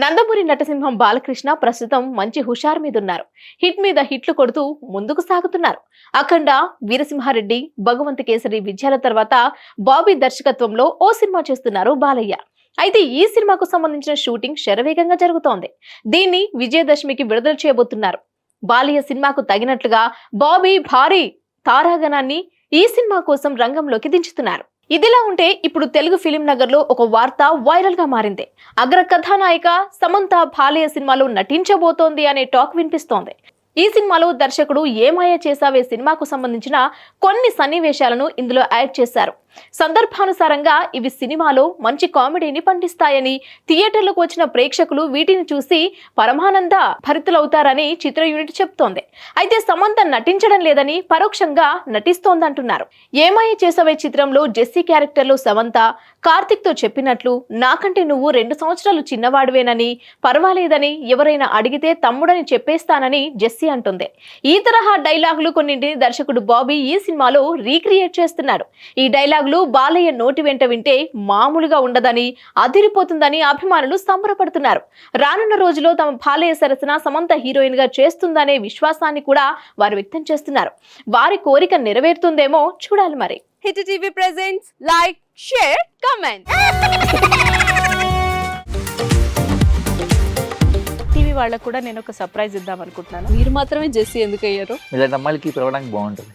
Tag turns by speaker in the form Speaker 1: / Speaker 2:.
Speaker 1: నందమూరి నటసింహం బాలకృష్ణ ప్రస్తుతం మంచి హుషారు మీద ఉన్నారు హిట్ మీద హిట్లు కొడుతూ ముందుకు సాగుతున్నారు. అఖండ వీరసింహారెడ్డి భగవంత్ కేసరి విజయాల తర్వాత బాబీ దర్శకత్వంలో ఓ సినిమా చేస్తున్నారు బాలయ్య. అయితే ఈ సినిమాకు సంబంధించిన షూటింగ్ శరవేగంగా జరుగుతోంది. దీన్ని విజయదశమికి విడుదల చేయబోతున్నారు. బాలయ్య సినిమాకు తగినట్లుగా బాబీ భారీ తారాగణాన్ని ఈ సినిమా కోసం రంగంలోకి దించుతున్నారు. ఇదిలా ఉంటే ఇప్పుడు తెలుగు ఫిలిం నగర్లో ఒక వార్త వైరల్గా మారింది. అగ్ర కథానాయిక సమంత బాలయ్య సినిమాలో నటించబోతోంది అనే టాక్ వినిపిస్తోంది. ఈ సినిమాలో దర్శకుడు ఏమాయ చేసావే సినిమాకు సంబంధించిన కొన్ని సన్నివేశాలను ఇందులో యాడ్ చేశారు. సందర్భానుసారంగా ఇవి సినిమాలో మంచి కామెడీని పండిస్తాయని థియేటర్లకు వచ్చిన ప్రేక్షకులు వీటిని చూసి పరమానంద భరితులవుతారని చిత్ర యూనిట్ చెప్తోంది. అయితే సమంత నటించడం లేదని పరోక్షంగా నటిస్తోందంటున్నారు. ఏమాయి చేసవే చిత్రంలో జెస్సీ క్యారెక్టర్లో సమంత? కార్తిక్తో చెప్పినట్లు నాకంటే నువ్వు రెండు సంవత్సరాలు చిన్నవాడివేనని పర్వాలేదని ఎవరైనా అడిగితే తమ్ముడని చెప్పేస్తానని జెస్సీ అంటుంది. ఈ తరహా డైలాగులు కొన్నింటిని దర్శకుడు బాబీ ఈ సినిమాలో రీక్రియేట్ చేస్తున్నాడు. ఈ డైలాగ్ డైలాగులు బాలయ్య నోటి వెంట వింటే మామూలుగా ఉండదని అదిరిపోతుందని అభిమానులు సంబరపడుతున్నారు. రానున్న రోజుల్లో తమ బాలయ్య సరసన సమంత హీరోయిన్గా చేస్తుందనే విశ్వాసాన్ని కూడా వారు వ్యక్తం చేస్తున్నారు. వారి కోరిక నెరవేరుతుందేమో చూడాలి మరి.
Speaker 2: Hit TV presents like share comment.
Speaker 3: TV వాళ్ళకు కూడా నేను ఒక సర్ప్రైజ్ ఇద్దాం అనుకుంటున్నాను.
Speaker 2: మీరు మాత్రమే జెస్సీ ఎందుకు అయ్యారు?
Speaker 4: ఇలాంటి అమ్మాయిలకి పిలవడానికి బాగుంటుంది.